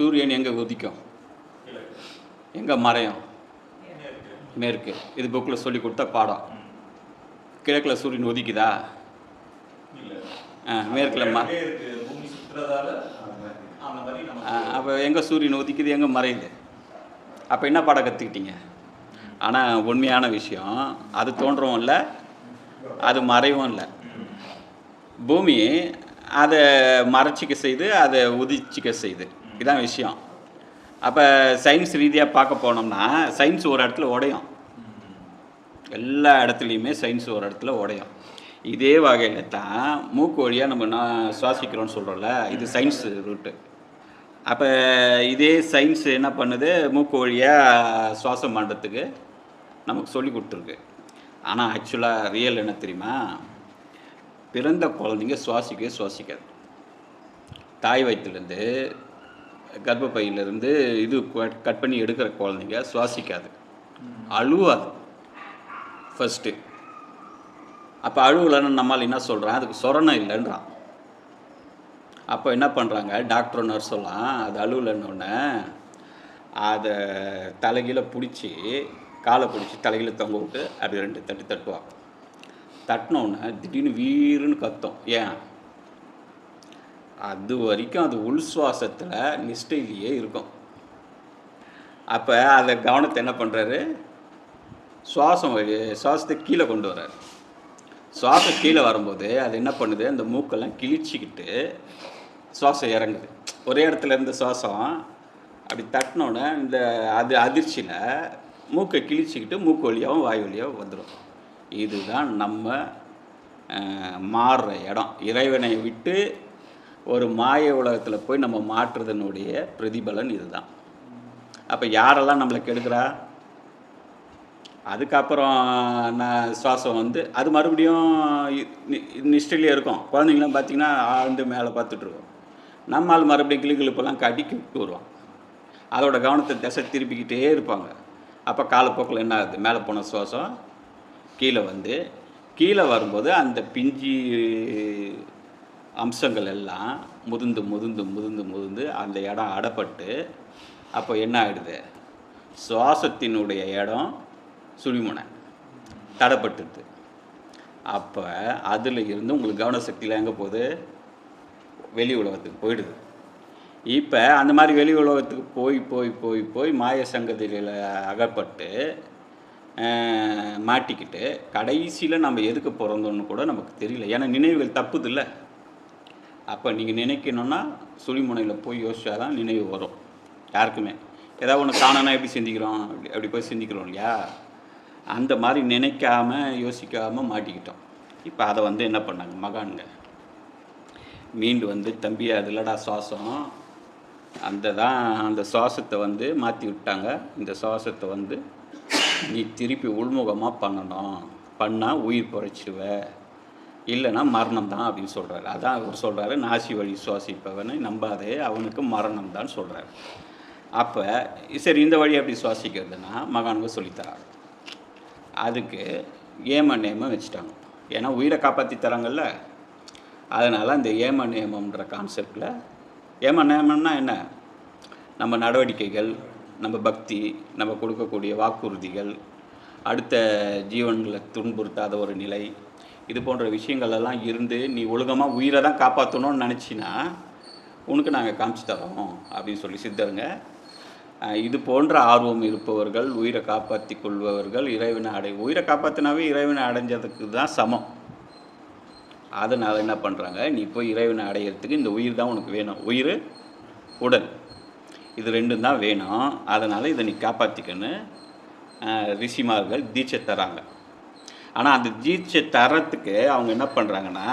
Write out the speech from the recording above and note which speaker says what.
Speaker 1: சூரியன் எங்கே உதிக்கும்? எங்கே மறையும்? மேற்கு. இது புக்கில் சொல்லி கொடுத்த பாடம். கிழக்கில் சூரியன் உதிக்குதா? ஆ மேற்கில் ம அப்போ எங்கே சூரியன் உதிக்குது எங்கே மறையுது? அப்போ என்ன பாடம் கற்றுக்கிட்டீங்க ஆனால் உண்மையான விஷயம் அது தோன்றவும் இல்லை அது மறைவும் இல்லை. பூமி அதை மறைச்சிக்க செய்து அதை உதிச்சிக்க செய்து. இதான் விஷயம். அப்போ சயின்ஸ் ரீதியாக பார்க்க போனோம்னா சயின்ஸ் ஒரு இடத்துல உடையும். எல்லா இடத்துலையுமே சயின்ஸ் ஒரு இடத்துல உடையும். இதே வகையில் தான் மூக்கு வழியாக நம்ம நான் சுவாசிக்கிறோம்னு சொல்கிறோம்ல இது சயின்ஸ் ரூட்டு அப்போ இதே சயின்ஸ் என்ன பண்ணுது? மூக்கு வழியாக சுவாசம் பண்ணுறதுக்கு நமக்கு சொல்லி கொடுத்துருக்கு. ஆனால் ஆக்சுவலாக ரியல் என்ன தெரியுமா? பிறந்த குழந்தைங்க சுவாசிக்கவே சுவாசிக்காது. தாய் வயிற்றுலேருந்து கர்ப்பப்பையிலேருந்து இது கட் கட் பண்ணி எடுக்கிற குழந்தைங்க சுவாசிக்காது. அழுவாது. ஃபஸ்ட்டு அப்போ அழுவலன்னு நம்மால் என்ன சொல்கிறான் அதுக்கு சொரணம் இல்லைன்றான். அப்போ என்ன பண்ணுறாங்க டாக்டர் நர்ஸ் எல்லாம் அது அழுவலன்னொடனே அதை தலைகீழ பிடிச்சி காலை பிடிச்சி தலைகீழ தொங்க விட்டு அப்படி ரெண்டு தட்டு தட்டுவான் தட்டினோடனே திடீர்னு வீருன்னு கத்தும். ஏன்? அது வரைக்கும் அது உள் சுவாசத்தில் நிஷ்டையிலேயே இருக்கும். அப்போ அதை கவனத்தை என்ன பண்ணுறாரு சுவாசம் வழி சுவாசத்தை கீழே கொண்டு வர்றாரு. சுவாசம் கீழே வரும்போது அது என்ன பண்ணுது? அந்த மூக்கெல்லாம் கிழிச்சிக்கிட்டு சுவாசம் இறங்குது. ஒரே இடத்துல இருந்த சுவாசம் அப்படி தட்டினோடனே இந்த அது அதிர்ச்சியில் மூக்கை கிழிச்சிக்கிட்டு மூக்கு வழியாகவும் வாய் வழியாகவும் வந்துடும் இதுதான் நம்ம மாறுற இடம். இறைவனை விட்டு ஒரு மாய உலகத்தில் போய் நம்ம மாற்றுறதனுடைய பிரதிபலன் இதுதான். அப்போ யாரெல்லாம் நம்மளை கெடுக்கிறா? அதுக்கப்புறம் நான் சுவாசம் வந்து அது மறுபடியும் நிஷ்டிலே இருக்கும். குழந்தைங்களாம் பார்த்தீங்கன்னா ஆழ்ந்து மேலே பார்த்துட்ருக்கோம் நம்மால் மறுபடியும் கிளி கிளிப்பெல்லாம் காட்டி கிட்டு வருவோம் அதோட கவனத்தை திசை திருப்பிக்கிட்டே இருப்பாங்க. அப்போ காலப்போக்கில் என்ன ஆகுது? மேலே போன சுவாசம் கீழே வந்து கீழே வரும்போது அந்த பிஞ்சி அம்சங்கள் எல்லாம் முதிர்ந்து முதிர்ந்து முதிர்ந்து முதிர்ந்து அந்த இடம் அடப்பட்டு அப்போ என்ன ஆகிடுது சுவாசத்தினுடைய இடம் சுழிமுனை தடைப்பட்டுது அப்போ அதில் இருந்து உங்களுக்கு கவனசக்தியில் எங்கே போகுது? வெளி உலகத்துக்கு போயிடுது. இப்போ அந்த மாதிரி வெளி உலகத்துக்கு போய் போய் போய் போய் மாய சங்கதியில் அகப்பட்டு மாட்டிக்கிட்டு கடைசியில் நம்ம எதுக்கு பிறந்தோன்னு கூட நமக்கு தெரியல. ஏன்னா நினைவுகள் தப்புதில்ல அப்போ நீங்கள் நினைக்கணும்னா சுழிமுனையில் போய் யோசிச்சா தான் நினைவு வரும். யாருக்குமே. ஏதாவது ஒன்று காணனா எப்படி சிந்திக்கிறோம்? அப்படி அப்படி போய் சிந்திக்கிறோம் இல்லையா? அந்த மாதிரி நினைக்காமல் யோசிக்காமல் மாட்டிக்கிட்டோம். இப்போ அதை வந்து என்ன பண்ணாங்க? மகான்க மீண்டு வந்து தம்பி அது இல்லடா சுவாசம். அந்த தான் அந்த சுவாசத்தை வந்து மாற்றி விட்டாங்க. இந்த சுவாசத்தை வந்து நீ திருப்பி உள்முகமாக பண்ணணும். பண்ணால் உயிர் பிழைச்சிடுவ இல்லைன்னா மரணம் தான் அப்படின்னு சொல்கிறாரு அதான் அவர் சொல்கிறாரு நாசி வழி சுவாசிப்பவனை நம்பாதே அவனுக்கு மரணம் தான் சொல்கிறாரு அப்போ சரி இந்த வழி அப்படி சுவாசிக்கிறதுனா மகானுக்கு சொல்லித்தராங்க. அதுக்கு ஏம நேமம் வச்சுட்டாங்க. ஏன்னா உயிரை காப்பாற்றி தராங்கல்ல. அதனால் அந்த ஏம நேமம்ன்ற கான்செப்டில் ஏம நேமம்னா என்ன? நம்ம நடவடிக்கைகள் நம்ம பக்தி நம்ம கொடுக்கக்கூடிய வாக்குறுதிகள் அடுத்த ஜீவன்களை துன்புறுத்தாத ஒரு நிலை இது போன்ற விஷயங்கள் எல்லாம் இருந்து நீ ஒழுங்கமாக உயிரை தான் காப்பாற்றணும்னு நினச்சின்னா உனக்கு நாங்கள் காமிச்சு தரோம் அப்படின்னு சொல்லி சித்தருங்க. இது போன்ற ஆர்வம் இருப்பவர்கள் உயிரை காப்பாற்றி கொள்பவர்கள் இறைவனை அடை உயிரை காப்பாற்றினாவே இறைவனை அடைஞ்சதுக்கு தான் சமம். அதனால் என்ன பண்ணுறாங்க நீ போய் இறைவனை அடையிறதுக்கு இந்த உயிர் தான் உனக்கு வேணும். உயிர் உடல். இது ரெண்டும் தான் வேணும். அதனால் இதை நீ காப்பாற்றிக்கன்னு ரிஷிமார்கள் தீட்சை தராங்க. ஆனால் அந்த தீட்சை தரத்துக்கு அவங்க என்ன பண்ணுறாங்கன்னா